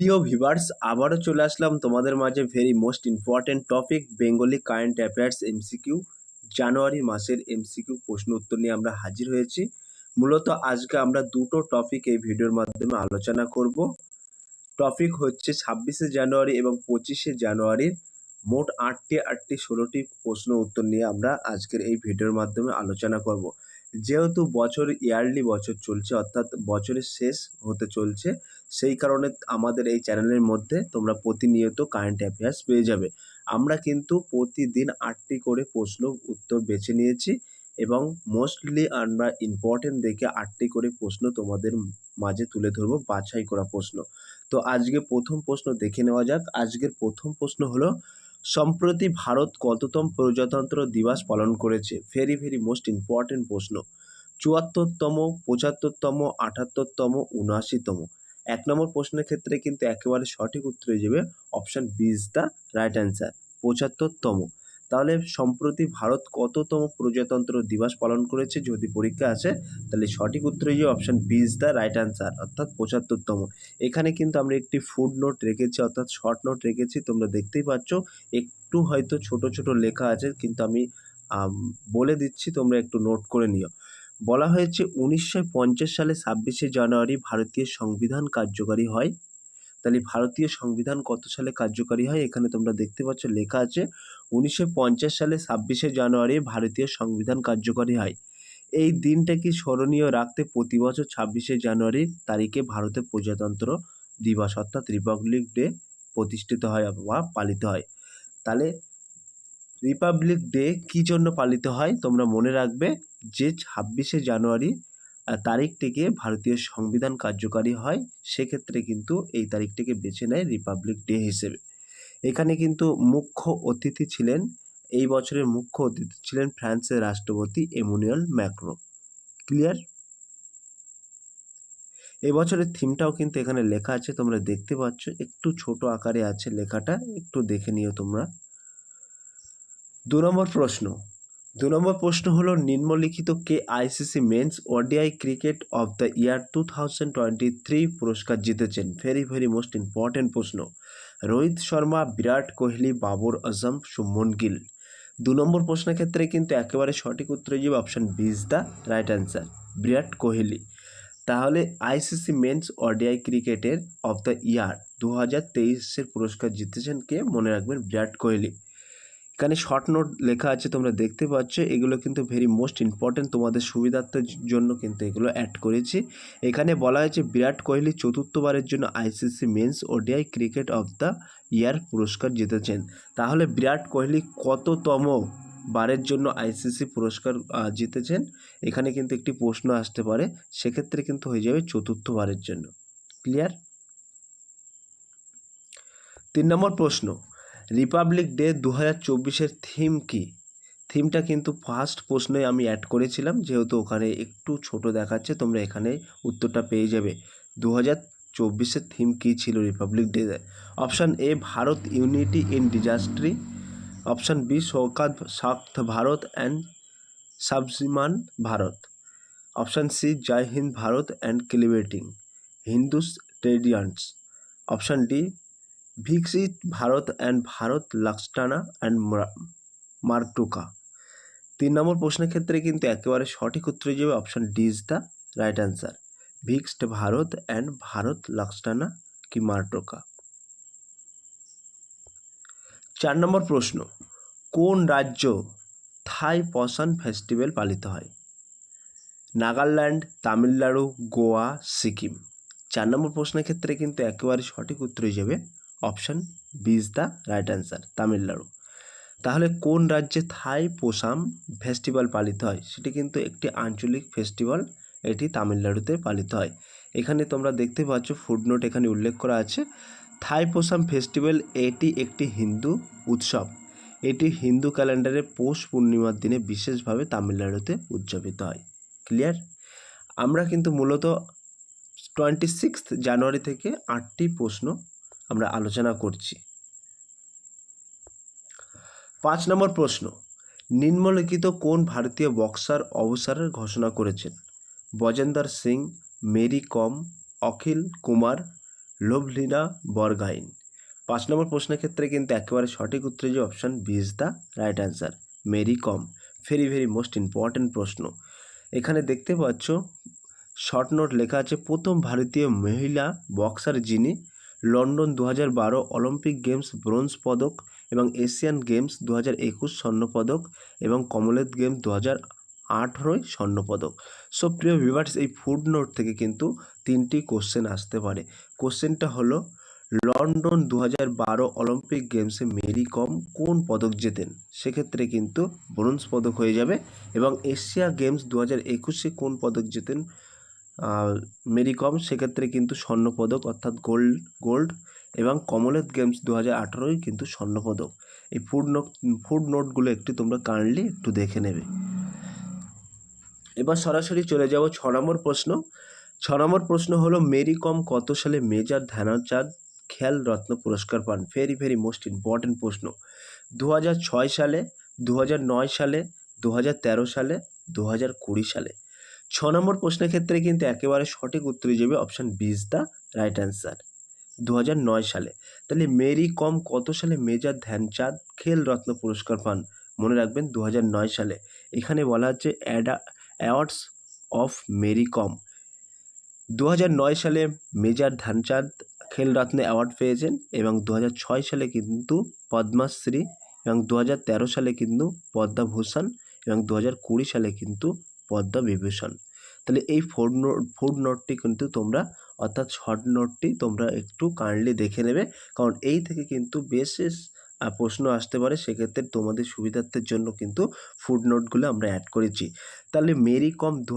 প্রিয় ভিভার্স আবারও চলে আসলাম তোমাদের মাঝে very most important topic Bengali current affairs MCQ January মাসের এমসিকিউ প্রশ্ন উত্তর নিয়ে আমরা হাজির হয়েছি। মূলত আজকে আমরা দুটো টপিক এই ভিডিওর মাধ্যমে আলোচনা করব। টপিক হচ্ছে ছাব্বিশে জানুয়ারি এবং পঁচিশে জানুয়ারির মোট আটটি আটটি ষোলোটি প্রশ্ন উত্তর নিয়ে আমরা আজকের এই ভিডিওর মাধ্যমে আলোচনা করব। যেহেতু বছর ইয়ারলি বছর চলছে, অর্থাৎ বছরের শেষ হতে চলছে, সেই কারণে আমাদের এই চ্যানেলের মধ্যে তোমরা প্রতিনিয়ত কারেন্ট অ্যাফেয়ার্স পেয়ে যাবে। আমরা কিন্তু প্রতিদিন আটটি করে প্রশ্ন উত্তর বেছে নিয়েছি এবং মোস্টলি আমরা ইম্পর্টেন্ট দেখে আটটি করে প্রশ্ন তোমাদের মাঝে তুলে ধরবো, বাছাই করা প্রশ্ন। তো আজকে প্রথম প্রশ্ন দেখে নেওয়া যাক। আজকের প্রথম প্রশ্ন হলো সম্প্রতি ভারত কততম প্রজাতন্ত্র দিবস পালন করেছে? ভেরি ভেরি মোস্ট ইম্পর্টেন্ট প্রশ্ন। চুয়াত্তরতম, পঁচাত্তরতম, আটাত্তরতম, উনআশিতম। এক নম্বর প্রশ্নের ক্ষেত্রে কিন্তু একেবারে সঠিক উত্তর হয়ে যাবে option B is the right answer পঁচাত্তরতম। তাহলে সম্প্রতি ভারত কততম প্রজাতন্ত্র দিবস পালন করেছে যদি পরীক্ষা আসে, তাহলে সঠিক উত্তর যাবে option B is the right answer অর্থাৎ পঁচাত্তরতম। এখানে কিন্তু আমরা একটি ফুড নোট রেখেছি, অর্থাৎ শর্ট নোট রেখেছি, তোমরা দেখতেই পাচ্ছ, একটু হয়তো ছোট ছোট লেখা আছে, কিন্তু আমি বলে দিচ্ছি, তোমরা একটু নোট করে নিও। বলা হয়েছে, উনিশশো পঞ্চাশ সালে ছাব্বিশে জানুয়ারি ভারতীয় সংবিধান কার্যকারী হয়। তাহলে ভারতীয় সংবিধান কত সালে কার্যকারী হয়? এখানে তোমরা দেখতে পাচ্ছ লেখা আছে, উনিশশো পঞ্চাশ সালে ছাব্বিশে জানুয়ারি ভারতীয় সংবিধান কার্যকারী হয়। এই দিনটাকে স্মরণীয় রাখতে প্রতি বছর ছাব্বিশে জানুয়ারি তারিখে ভারতের প্রজাতন্ত্র দিবস অর্থাৎ রিপাবলিক ডে প্রতিষ্ঠিত হয় বা পালিত হয়। তাহলে রিপাবলিক ডে কী জন্য পালিত হয়? তোমরা মনে রাখবে যে ছাব্বিশে জানুয়ারি তারিখটিকে ভারতীয় সংবিধান কার্যকারী হয়, সেক্ষেত্রে কিন্তু এই তারিখটিকে বেছে নেয় রিপাবলিক ডে হিসেবে। এখানে কিন্তু মুখ্য অতিথি ছিলেন, এই বছরের মুখ্য অতিথি ছিলেন ফ্রান্সের রাষ্ট্রপতি এমুনিয়াল ম্যাক্রো। ক্লিয়ার? এবছরের থিমটাও কিন্তু এখানে লেখা আছে, তোমরা দেখতে পাচ্ছ, একটু ছোট আকারে আছে লেখাটা, একটু দেখে নিও তোমরা। দু নম্বর প্রশ্ন দু নম্বর প্রশ্ন হলো, নিম্নলিখিত কে ICC men's ODI cricket of the year two thousand twenty three পুরস্কার জিতেছেন? ভেরি ভেরি মোস্ট ইম্পর্টেন্ট প্রশ্ন। রোহিত শর্মা, বিরাট কোহলি, বাবর আজম শুভমন গিল। দু নম্বর প্রশ্নের ক্ষেত্রে কিন্তু একেবারে সঠিক উত্তর যাবে option B is the right answer Virat Kohli. তাহলে আইসিসি মেন্স ওডিআই ক্রিকেটের অফ দ্য ইয়ার দু হাজার তেইশের পুরস্কার জিতেছেন কে? মনে রাখবেন বিরাট কোহলি। এখানে শর্ট নোট লেখা আছে, তোমরা দেখতে পাচ্ছ। এগুলো কিন্তু ভেরি মোস্ট ইম্পর্টেন্ট তোমাদের সুবিধার্থের জন্য কিন্তু এগুলো অ্যাড করেছি। এখানে বলা হয়েছে, বিরাট কোহলি চতুর্থবারের জন্য ICC men's ODI cricket of the year পুরস্কার জিতেছেন। তাহলে বিরাট কোহলি কততম বারের জন্য আইসিসি পুরস্কার জিতেছেন? এখানে কিন্তু একটি প্রশ্ন আসতে পারে, সেক্ষেত্রে কিন্তু হয়ে যাবে চতুর্থবারের জন্য। ক্লিয়ার তিন নম্বর প্রশ্ন। রিপাবলিক ডে দু হাজার চব্বিশের থিম কী? থিমটা কিন্তু ফার্স্ট প্রশ্নে আমি অ্যাড করেছিলাম, যেহেতু ওখানে একটু ছোট দেখাচ্ছে, তোমরা এখানে উত্তরটা পেয়ে যাবে। দু হাজার চব্বিশের থিম কী ছিল republic day option A Bharat unity in diversity option B Shaukat সাক্ত Bharat and সাবসিমান Bharat option C Jai Hind Bharat and celebrating Hindus traditions option D Viksit Bharat and Bharat লাক্সটানা and মার্টুকা। তিন নম্বর প্রশ্নের ক্ষেত্রে কিন্তু একেবারে সঠিক উত্তর যাবে option D is the right answer Viksit Bharat and Bharat লাক্সটানা কি মার্টোকা? চার নম্বর প্রশ্ন, কোন রাজ্য থাই পসান ফেস্টিভ্যাল পালিত হয়? নাগাল্যান্ড, তামিলনাড়ু, গোয়া, সিকিম। চার নম্বর প্রশ্নের ক্ষেত্রে কিন্তু একেবারে সঠিক উত্তর যাবে option B is the right answer, Tamil Nadu. তাহলে কোন রাজ্যে থাই পোসাম ফেস্টিভ্যাল পালিত হয়? সেটি কিন্তু একটি আঞ্চলিক ফেস্টিভ্যাল, এটি তামিলনাড়ুতে পালিত হয়। এখানে তোমরা দেখতে পাচ্ছ ফুডনোট এখানে উল্লেখ করা আছে, থাই পোসাম ফেস্টিভ্যাল, এটি একটি হিন্দু উৎসব। এটি হিন্দু ক্যালেন্ডারে পৌষ পূর্ণিমার দিনে বিশেষভাবে তামিলনাড়ুতে উদযাপিত হয়। ক্লিয়ার? আমরা কিন্তু মূলত টোয়েন্টি সিক্সথ জানুয়ারি থেকে আটটি প্রশ্ন আমরা আলোচনা করছি। পাঁচ নম্বর প্রশ্ন, নিম্নলিখিত কোন ভারতীয় বক্সার অবসরের ঘোষণা করেছেন? বজেন্দর সিং, মেরি কম, অখিল কুমার, লোভলিনা বরগাইন। পাঁচ নম্বর প্রশ্নের ক্ষেত্রে কিন্তু একেবারে সঠিক উত্তর যে option B is the right answer Mary Kom. Very very most important প্রশ্ন। এখানে দেখতে পাচ্ছ শর্ট নোট লেখা আছে, প্রথম ভারতীয় মহিলা বক্সার যিনি লন্ডন দু হাজার বারো অলিম্পিক গেমস ব্রোঞ্জ পদক এবং এশিয়ান গেমস দু হাজার একুশ স্বর্ণপদক এবং কমনওয়েলথ গেমস দু হাজার আঠেরোয় স্বর্ণপদক সো, প্রিয় ভিভার্স এই ফুড নোট থেকে কিন্তু তিনটি কোশ্চেন আসতে পারে। কোশ্চেনটা হলো, লন্ডন দু হাজার বারো অলিম্পিক গেমসে মেরি কম কোন পদক জেতেন? সেক্ষেত্রে কিন্তু ব্রোঞ্জ পদক হয়ে যাবে এবং এশিয়া গেমস দু হাজার একুশে কোন পদক জেতেন? মেরি কম সেক্ষেত্রে কিন্তু স্বর্ণপদক, অর্থাৎ গোল্ড গোল্ড এবং কমনওয়েলথ গেমস দু হাজার আঠেরোয় কিন্তু স্বর্ণপদক। এই ফুড নোট, ফুড নোটগুলো একটু তোমরা কাইন্ডলি একটু দেখে নেবে। এবার সরাসরি চলে যাব ছ নম্বর প্রশ্ন। ছ নম্বর প্রশ্ন হলো মেরি কম কত সালে মেজর ধ্যানচাঁদ খেল রত্ন পুরস্কার পান? ভেরি ভেরি মোস্ট ইম্পর্ট্যান্ট প্রশ্ন। দু হাজার ছয় সালে দু হাজার নয় সালে দু হাজার তেরো সালে দু হাজার কুড়ি সালে। ছ নম্বর প্রশ্নের ক্ষেত্রে কিন্তু একেবারে সঠিক উত্তর যাবে option B is the right answer দু হাজার নয় সালে। তাহলে মেরি কম কত সালে মেজর ধ্যানচাঁদ খেল রত্ন পুরস্কার পান? মনে রাখবেন দু হাজার নয় সালে। এখানে বলা হচ্ছে অ্যাডা অ্যাওয়ার্ডস অফ মেরি কম। দু হাজার নয় সালে মেজর ধ্যানচাঁদ খেল খেলরত্ন অ্যাওয়ার্ড পেয়েছেন এবং দু হাজার ছয় সালে কিন্তু পদ্মশ্রী এবং দু হাজার তেরো সালে কিন্তু পদ্মভূষণ এবং দু হাজার কুড়ি সালে কিন্তু পদ্মবিভূষণ তাহলে এই ফুড নোট ফুড নোটটি কিন্তু তোমরা, অর্থাৎ শর্ট নোটটি তোমরা একটু কাইন্ডলি দেখে নেবে। কারণ এই থেকে কিন্তু বেশেষ প্রশ্ন আসতে পারে। সেক্ষেত্রে তোমাদের সুবিধার্থের জন্য কিন্তু ফুড নোটগুলো আমরা অ্যাড করেছি। তাহলে মেরি কম দু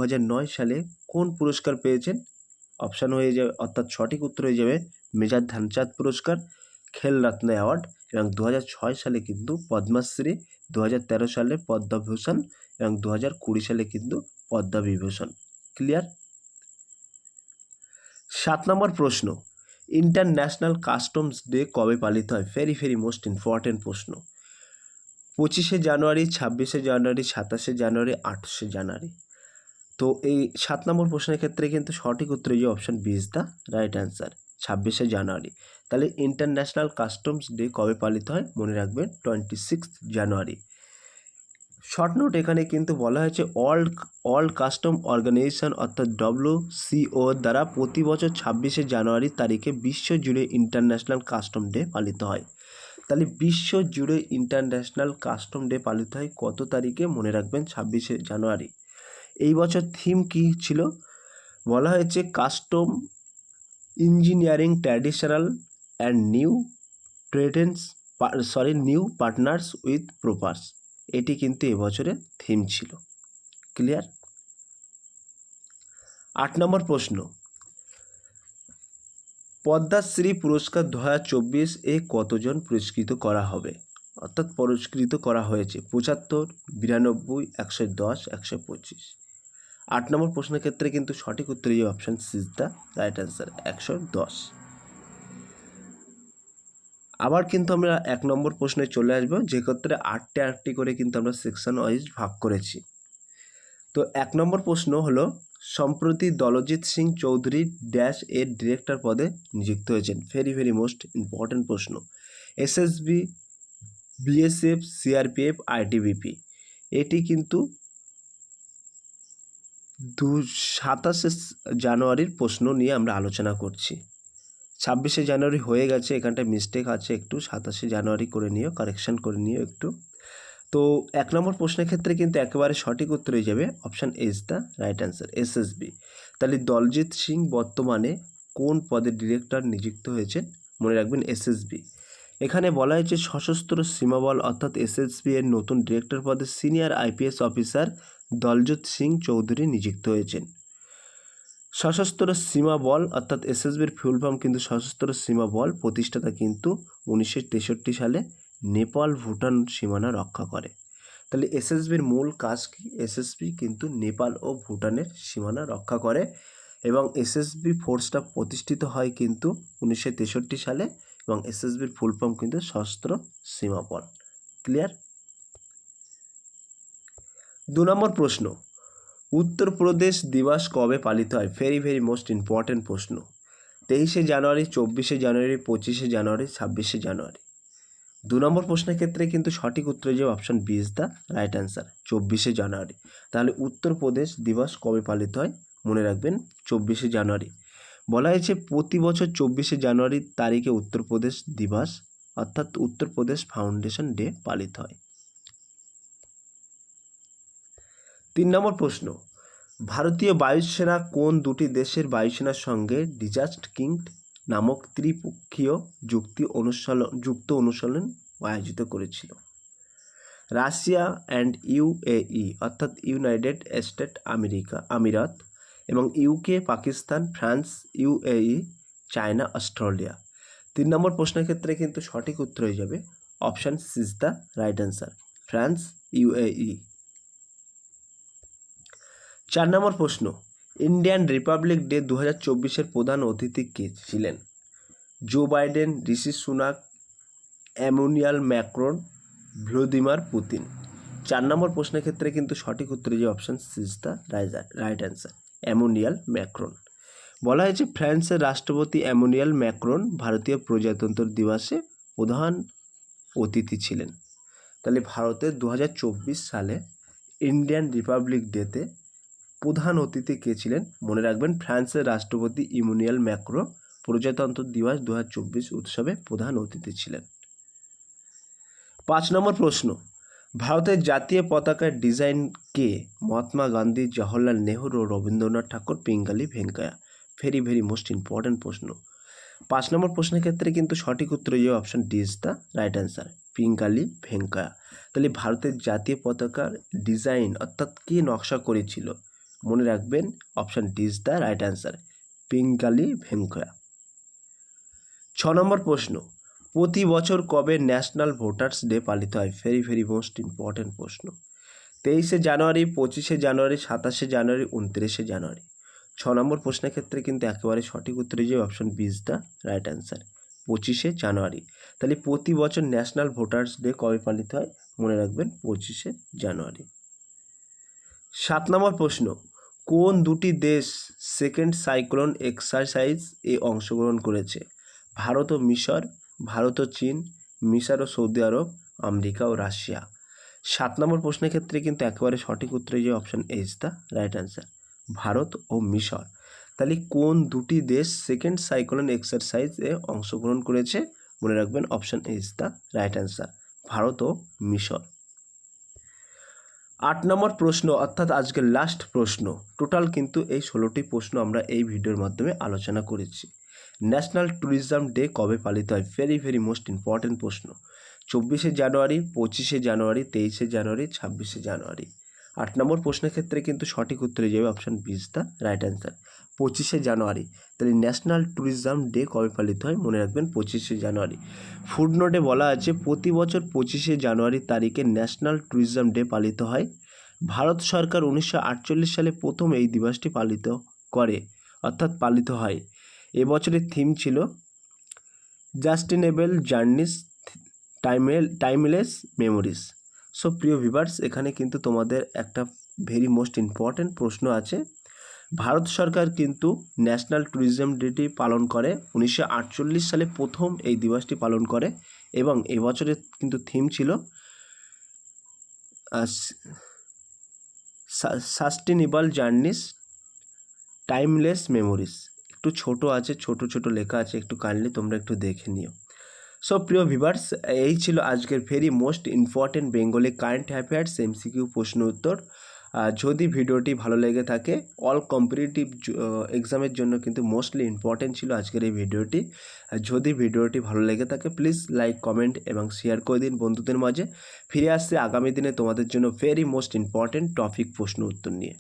সালে কোন পুরস্কার পেয়েছেন? অপশান হয়ে যাবে, অর্থাৎ সঠিক উত্তর হয়ে যাবে, মেজর ধ্যানচাঁদ পুরস্কার খেলরত্ন অ্যাওয়ার্ড এবং দু সালে কিন্তু পদ্মশ্রী দু সালে পদ্মভূষণ এবং দু সালে কিন্তু পদ্মবিভূষণ। ক্লিয়ার সাত নম্বর প্রশ্ন। ইন্টারন্যাশনাল কাস্টমস ডে কবে পালিত হয়? ভেরি ভেরি মোস্ট ইম্পর্ট্যান্ট প্রশ্ন। পঁচিশে জানুয়ারি, ছাব্বিশে জানুয়ারি, সাতাশে জানুয়ারি আঠাশে জানুয়ারি। তো এই সাত নম্বর প্রশ্নের ক্ষেত্রে কিন্তু সঠিক উত্তর যে option B is the right answer ছাব্বিশে জানুয়ারি। তাহলে ইন্টারন্যাশনাল কাস্টমস ডে কবে পালিত হয়? মনে রাখবেন twenty six January. Short note এখানে কিন্তু বলা হয়েছে অল অল কাস্টম অর্গানাইজেশন অর্থাৎ ডব্লিউ সিও দ্বারা প্রতি বছর ছাব্বিশে জানুয়ারি তারিখে বিশ্ব জুড়ে ইন্টারন্যাশনাল কাস্টম ডে পালিত হয়। তাহলে বিশ্ব জুড়ে ইন্টারন্যাশনাল কাস্টম ডে পালিত হয় কত তারিখে? মনে রাখবেন, ছাব্বিশে জানুয়ারি। এই বছর থিম কি ছিল? বলা হয়েছে custom engineering traditional and new ট্রেডেন্স sorry, new partners with purpose. এটি কিন্তু এবছরের থিম ছিল। ক্লিয়ার? আট নম্বর প্রশ্ন। পদ্মাশ্রী পুরস্কার দু হাজার চব্বিশ এ কতজন পুরস্কৃত করা হবে? অর্থাৎ পুরস্কৃত করা হয়েছে পঁচাত্তর, বিরানব্বই, একশো দশ, একশো পঁচিশ। আট নম্বর প্রশ্নের ক্ষেত্রে কিন্তু সঠিক উত্তর এই option C is the right answer একশো দশ। আবার কিন্তু আমরা এক নম্বর প্রশ্নে চলে আসব, যে ক্ষেত্রে আটটি আটটি করে কিন্তু আমরা সেকশন ওয়াইজ ভাগ করেছি। তো এক নম্বর প্রশ্ন হলো, সম্প্রতি দলজিৎ সিং চৌধুরী ড্যাশ এর ডিরেক্টর পদে নিযুক্ত হয়েছেন। ভেরি ভেরি মোস্ট ইম্পর্ট্যান্ট প্রশ্ন। এসএসবি বিএসএফ সিআরপিএফ আইটিবিপি এটি কিন্তু দু সাতাশে জানুয়ারির প্রশ্ন নিয়ে আমরা আলোচনা করছি। ছাব্বিশে জানুয়ারি হয়ে গেছে, এখানটায় মিস্টেক আছে, একটু সাতাশে জানুয়ারি করে নিও কারেকশান করে নিও একটু। তো এক নম্বর প্রশ্নের ক্ষেত্রে কিন্তু একেবারে সঠিক উত্তর হয়ে যাবে option is the right answer SSB তাহলে দলজিৎ সিং বর্তমানে কোন পদে ডিরেক্টর নিযুক্ত হয়েছেন? মনে রাখবেন এসএসবি এখানে বলা হয়েছে সশস্ত্র সীমাবল, অর্থাৎ এসএসবি এর নতুন ডিরেক্টর পদে senior IPS officer Daljit Singh Chaudhary নিযুক্ত হয়েছেন। সশস্ত্র সীমা বল, অর্থাৎ এসএসবির ফুল ফর্ম কিন্তু সশস্ত্র সীমা বল প্রতিষ্ঠাতা কিন্তু উনিশশো তেষট্টি সালে নেপাল ভুটান সীমানা রক্ষা করে। তাহলে এসএসবির মূল কাজ কি? এসএসবি কিন্তু নেপাল ও ভুটানের সীমানা রক্ষা করে এবং এসএসবি ফোর্সটা প্রতিষ্ঠিত হয় কিন্তু উনিশশো তেষট্টি সালে এবং এসএসবির ফুল ফর্ম কিন্তু সশস্ত্র সীমা বল। ক্লিয়ার দু নম্বর প্রশ্ন, উত্তরপ্রদেশ দিবস কবে পালিত হয়? ভেরি ভেরি মোস্ট ইম্পর্ট্যান্ট প্রশ্ন। তেইশে জানুয়ারি, চব্বিশে জানুয়ারি, পঁচিশে জানুয়ারি, ছাব্বিশে জানুয়ারি। দু নম্বর প্রশ্নের ক্ষেত্রে কিন্তু সঠিক উত্তর যে option B is the right answer চব্বিশে জানুয়ারি। তাহলে উত্তরপ্রদেশ দিবস কবে পালিত হয়? মনে রাখবেন, চব্বিশে জানুয়ারি। বলা হয়েছে প্রতি বছর চব্বিশে জানুয়ারি তারিখে উত্তরপ্রদেশ দিবস, অর্থাৎ উত্তরপ্রদেশ ফাউন্ডেশন ডে পালিত হয়। তিন নম্বর প্রশ্ন, ভারতীয় বায়ুসেনা কোন দুটি দেশের বায়ুসেনার সঙ্গে ডিজাস্ট কিংড নামক ত্রিপক্ষীয় যুক্তি অনুশীলন যুক্ত অনুশীলন আয়োজিত করেছিল? রাশিয়া অ্যান্ড ইউএই অর্থাৎ ইউনাইটেড স্টেট আমেরিকা, আমিরাত এবং UK Pakistan, France UAE China, Australia. তিন নম্বর প্রশ্নের ক্ষেত্রে কিন্তু সঠিক উত্তর হয়ে যাবে, option C is the right answer, France UAE চার নম্বর প্রশ্ন। ইন্ডিয়ান রিপাবলিক ডে দু হাজার চব্বিশের প্রধান অতিথি কে ছিলেন? Joe Biden, Rishi Sunak Emmanuel Macron, Vladimir Putin. চার নম্বর প্রশ্নের ক্ষেত্রে কিন্তু সঠিক উত্তরে যে option C is the right answer Emmanuel Macron. বলা হয়েছে, ফ্রান্সের রাষ্ট্রপতি অ্যামোনিয়াল ম্যাক্রন ভারতীয় প্রজাতন্ত্র দিবসে প্রধান অতিথি ছিলেন। তাহলে ভারতের দু হাজার চব্বিশ সালে ইন্ডিয়ান রিপাবলিক ডেতে প্রধান অতিথি কে ছিলেন? মনে রাখবেন, ফ্রান্সের রাষ্ট্রপতি ইমোনিয়াল ম্যাক্রো প্রজাতন্ত্র দিবস দু হাজার চব্বিশ উৎসবে প্রধান অতিথি ছিলেন। পাঁচ নম্বর প্রশ্ন। ভারতের জাতীয় পতাকার ডিজাইন কে? Mahatma Gandhi, Jawaharlal Nehru, Rabindranath Thakur, Pingali Venkayya very very most important প্রশ্ন। পাঁচ নম্বর প্রশ্নের ক্ষেত্রে কিন্তু সঠিক উত্তর যে option D is the right answer, Pingali Venkayya তাহলে ভারতের জাতীয় পতাকার ডিজাইন অর্থাৎ কে নকশা করেছিল? মনে রাখবেন option D is the right answer Pingali Venkayya. ছ নম্বর প্রশ্ন, প্রতি বছর কবে ন্যাশনাল ভোটার্স ডে পালিত হয়? ভেরি ভেরি মোস্ট ইম্পর্ট্যান্ট প্রশ্ন। তেইশে জানুয়ারি, পঁচিশে জানুয়ারি, সাতাশে জানুয়ারি, উনত্রিশে জানুয়ারি। ছ নম্বর প্রশ্নের ক্ষেত্রে কিন্তু একেবারে সঠিক উত্তর যে option B is the right answer পঁচিশে জানুয়ারি। তাহলে প্রতি বছর ন্যাশনাল ভোটার্স ডে কবে পালিত হয়? মনে রাখবেন, পঁচিশে জানুয়ারি। সাত নম্বর প্রশ্ন কোন দুটি দেশ সেকেন্ড সাইক্লোন এক্সারসাইজ এ অংশগ্রহণ করেছে? ভারত ও মিশর, ভারত ও চীন, মিশর ও সৌদি আরব, আমেরিকা ও রাশিয়া। সাত নম্বর প্রশ্নের ক্ষেত্রে কিন্তু একেবারে সঠিক উত্তরে যে option A is the right answer Bharat ও মিশর। তাহলে কোন দুটি দেশ সেকেন্ড সাইক্লোন এক্সারসাইজ এ অংশগ্রহণ করেছে? মনে রাখবেন option A is the right answer Bharat ও মিশর। আট নম্বর প্রশ্ন, অর্থাৎ আজকের লাস্ট প্রশ্ন। টোটাল কিন্তু এই ষোলোটি প্রশ্ন আমরা এই ভিডিওর মাধ্যমে আলোচনা করেছি। ন্যাশনাল ট্যুরিজম ডে কবে পালিত হয়? ভেরি ভেরি মোস্ট ইম্পর্ট্যান্ট প্রশ্ন। চব্বিশে জানুয়ারি, পঁচিশে জানুয়ারি, তেইশে জানুয়ারি, ছাব্বিশে জানুয়ারি। আট নম্বর প্রশ্নের ক্ষেত্রে কিন্তু সঠিক উত্তরে যাবে option B is the right answer পঁচিশে জানুয়ারি, তাহলে ন্যাশনাল ট্যুরিজম ডে কবে পালিত হয় মনে রাখবেন পঁচিশে জানুয়ারি। ফুড নোটে বলা আছে, প্রতি বছর পঁচিশে জানুয়ারি তারিখে ন্যাশনাল ট্যুরিজম ডে পালিত হয়। ভারত সরকার উনিশশো আটচল্লিশ সালে প্রথম এই দিবসটি পালিত করে, অর্থাৎ পালিত হয়। এবছরের থিম ছিল জাস্টিনেবল জার্নিস টাইমেল টাইমলেস মেমোরিজ সো প্রিয় ভিভার্স এখানে কিন্তু তোমাদের একটা ভেরি মোস্ট ইম্পর্ট্যান্ট প্রশ্ন আছে। ভারত সরকার কিন্তু ন্যাশনাল ট্যুরিজম ডেটি পালন করে। উনিশশো আটচল্লিশ সালে প্রথম এই দিবসটি পালন করে এবং এবছরের কিন্তু থিম ছিল সাস্টেনেবল জার্নিস টাইমলেস মেমোরিজ একটু ছোট আছে, ছোট ছোট লেখা আছে, একটু কাইন্ডলি তোমরা একটু দেখে নিও। সো প্রিয় ভিভার্স এই ছিল আজকের very most important Bengali current affairs MCQ প্রশ্ন উত্তর। যদি ভিডিওটি ভালো লেগে থাকে অল কম্পিটিটিভ এক্সামের জন্য কিন্তু মোস্টলি ইম্পর্টেন্ট ছিল আজকের এই ভিডিওটি। যদি ভিডিওটি ভালো লেগে থাকে প্লিজ লাইক কমেন্ট এবং শেয়ার করে দিন বন্ধুদের মাঝে। ফিরে আসছে আগামী দিনে তোমাদের জন্য ভেরি মোস্ট ইম্পর্টেন্ট টপিক প্রশ্ন উত্তর নিয়ে।